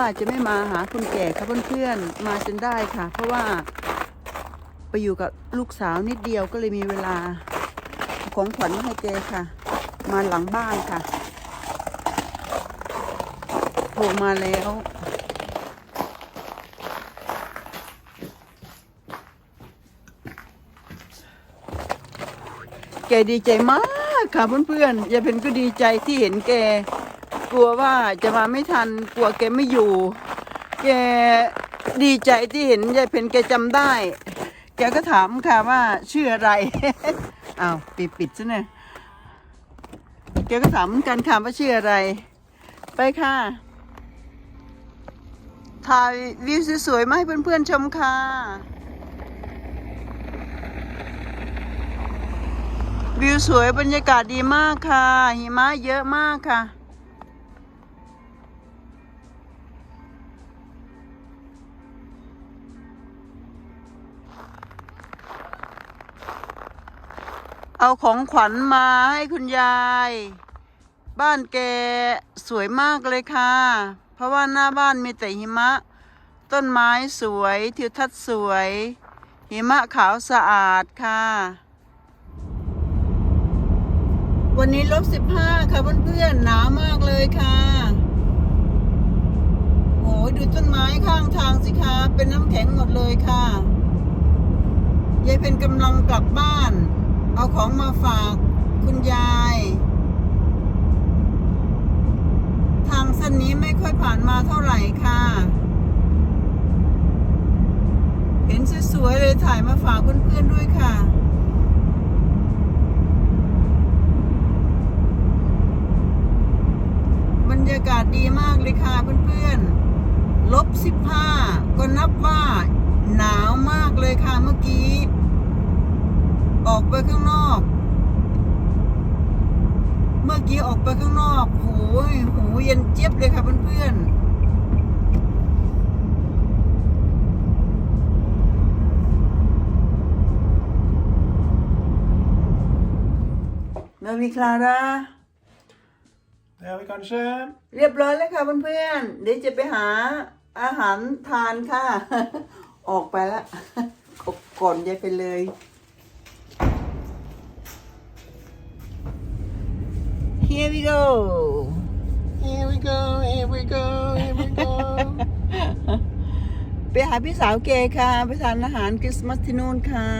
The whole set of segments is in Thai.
ว่าจะไม่มาหาคนแก่ค่ะเพื่อนๆมาจนได้ค่ะ เพราะว่า ไปอยู่กับลูกสาวนิดเดียวก็เลยมีเวลา ของขวัญมาให้แกค่ะ มาหลังบ้านค่ะโผล่มาแล้วแกดีใจมากค่ะเพื่อนๆยายเพนก็ดีใจที่เห็นแก กลัวว่าจะมาไม่ทันกลัวแกไม่อยู่ แกดีใจที่เห็นยายเพนแกจำได้ แกก็ถามค่ะว่าชื่ออะไรอ้าวปิดปิดซะเนี่ยแกก็ถามกันค่ะว่าชื่ออะไร ไปค่ะถ่ายวิวสวยๆมาให้เพื่อนๆชมค่ะ วิวสวยบรรยากาศดีมากค่ะ หิมะเยอะมากค่ะ เอาของขวัญมาให้คุณยาย บ้านแกสวยมากเลยค่ะ เพราะว่าหน้าบ้านมีแต่หิมะ ต้นไม้สวยทิวทัศน์สวย หิมะขาวสะอาดค่ะ วันนี้ลบสิบห้าค่ะเพื่อนๆหนาวมากเลยค่ะโอ้ยดูต้นไม้ข้างทางสิคะเป็นน้ำแข็งหมดเลยค่ะยายเป็นกำลังกลับบ้าน เอาของมาฝากคุณยาย ทางเส้นนี้ไม่ค่อยผ่านมาเท่าไหร่ค่ะ เห็นสวยๆเลยถ่ายมาฝากเพื่อนๆด้วยค่ะบรรยากาศดีมากเลยค่ะเพื่อนๆลบสิบห้าก็นับว่า หนาวมากเลยค่ะเมื่อกี้ ออกไปข้างนอก เมื่อกี้ออกไปข้างนอกโหยหูเย็นเจี๊ยบเลยค่ะเพื่อนๆนาวิคลาร่า Ja, vi kanskje เรียบร้อยแล้วค่ะเพื่อนๆ เดี๋ยวจะไปหาอาหารทานค่ะ ออกไปละก่อนยายไปเลย Here we go Here we go, here we go, here we go ไปหาพี่สาวเกค่ะ ไปทานอาหารคริสต์มาสที่นู่นค่ะ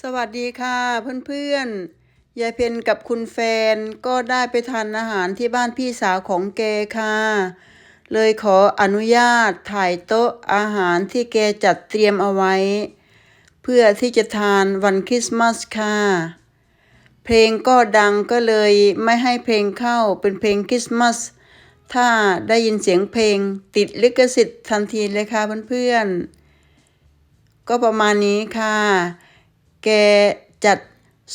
สวัสดีค่ะเพื่อนๆ ยายเพนกับคุณแฟนก็ได้ไปทานอาหารที่บ้านพี่สาวของแกค่ะ เลยขออนุญาตถ่ายโต๊ะอาหารที่แกจัดเตรียมเอาไว้ เพื่อที่จะทานวันคริสต์มาสค่ะ เพลงก็ดังก็เลยไม่ให้เพลงเข้าเป็นเพลงคริสต์มาสถ้าได้ยินเสียงเพลงติดลิขสิทธิ์ทันทีเลยค่ะเพื่อนๆ ก็ประมาณนี้ค่ะ แกจัด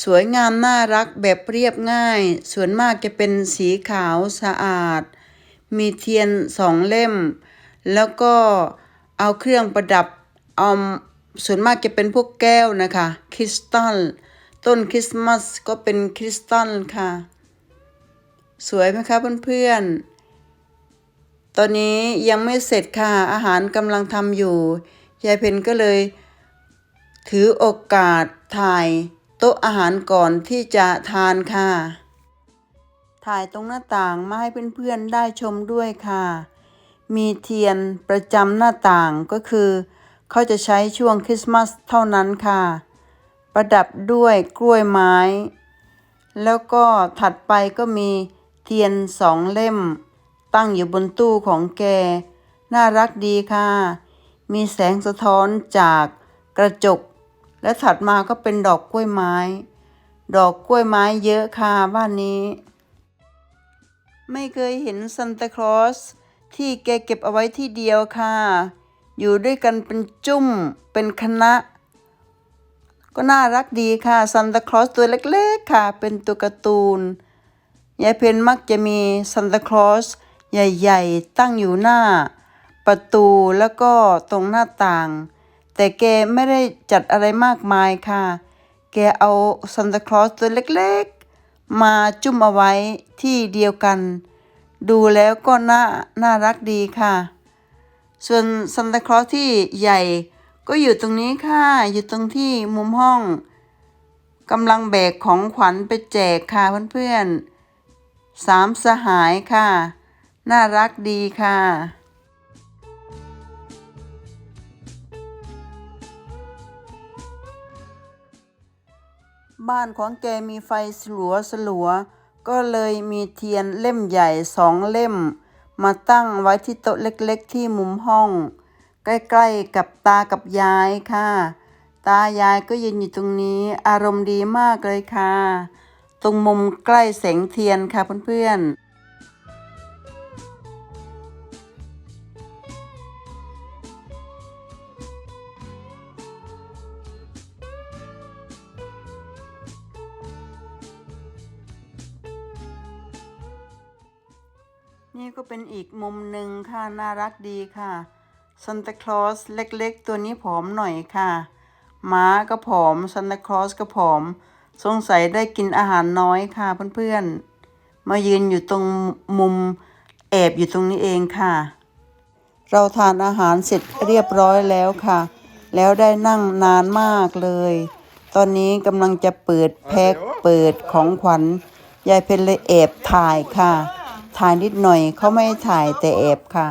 สวยงามน่ารักแบบเรียบง่าย ส่วนมากจะเป็นสีขาวสะอาด มีเทียนสองเล่ม แล้วก็เอาเครื่องประดับเอาส่วนมากจะเป็นพวกแก้วนะคะ คริสตัล ต้นคริสต์มาสก็เป็นคริสตัลค่ะ สวยไหมคะเพื่อนๆ ตอนนี้ยังไม่เสร็จค่ะ อาหารกำลังทำอยู่ ยายเพนก็เลย ถือโอกาสถ่ายโต๊ะอาหารก่อนที่จะทานค่ะ ถ่ายตรงหน้าต่างมาให้เพื่อนๆได้ชมด้วยค่ะ มีเทียนประจำหน้าต่างก็คือ เขาจะใช้ช่วงคริสต์มาสเท่านั้นค่ะ ประดับด้วยกล้วยไม้ แล้วก็ถัดไปก็มีเทียนสองเล่ม ตั้งอยู่บนตู้ของแก น่ารักดีค่ะ มีแสงสะท้อนจากกระจก และถัดมาก็เป็นดอกกล้วยไม้ ดอกกล้วยไม้เยอะค่ะบ้านนี้ ไม่เคยเห็นซันตาคลอสที่แกเก็บเอาไว้ที่เดียวค่ะ อยู่ด้วยกันเป็นจุ้มเป็นคณะ ก็น่ารักดีค่ะซันตาคลอสตัวเล็กๆค่ะ เป็นตัวการ์ตูน ยายเพนมักจะมีซันตาคลอสใหญ่ๆ ตั้งอยู่หน้า ประตูแล้วก็ตรงหน้าต่าง แต่แกไม่ได้จัดอะไรมากมายค่ะ แกเอาซันตาคลอสตัวเล็กๆ มาจุ่มเอาไว้ที่เดียวกัน ดูแล้วก็น่าน่ารักดีค่ะ ส่วนซันตาคลอสที่ใหญ่ ก็อยู่ตรงนี้ค่ะ อยู่ตรงที่มุมห้องกำลังแบกของขวัญไปแจกค่ะเพื่อนๆสามสหายค่ะ น่ารักดีค่ะบ้านของแกมีไฟสลัวสลัว ก็เลยมีเทียนเล่มใหญ่สองเล่ม มาตั้งไว้ที่โต๊ะเล็กๆที่มุมห้อง ใกล้ๆกับตากับยายค่ะ ตายายก็ยืนอยู่ตรงนี้ อารมณ์ดีมากเลยค่ะ ตรงมุมใกล้แสงเทียนค่ะเพื่อนๆนี่ก็เป็นอีกมุมหนึ่งค่ะ น่ารักดีค่ะ ซันตาคลอสเล็กๆ ตัวนี้ผอมหน่อยค่ะ ม้าก็ผอมซันตาคลอสก็ผอม สงสัยได้กินอาหารน้อยค่ะเพื่อนๆ มายืนอยู่ตรงมุมแอบอยู่ตรงนี้เองค่ะ เราทานอาหารเสร็จเรียบร้อยแล้วค่ะ แล้วได้นั่งนานมากเลย ตอนนี้กำลังจะเปิดแพ็คเปิดของขวัญ ยายเพนเลยแอบถ่ายค่ะ ถ่ายนิดหน่อยเขาไม่ให้ถ่ายแต่แอบค่ะ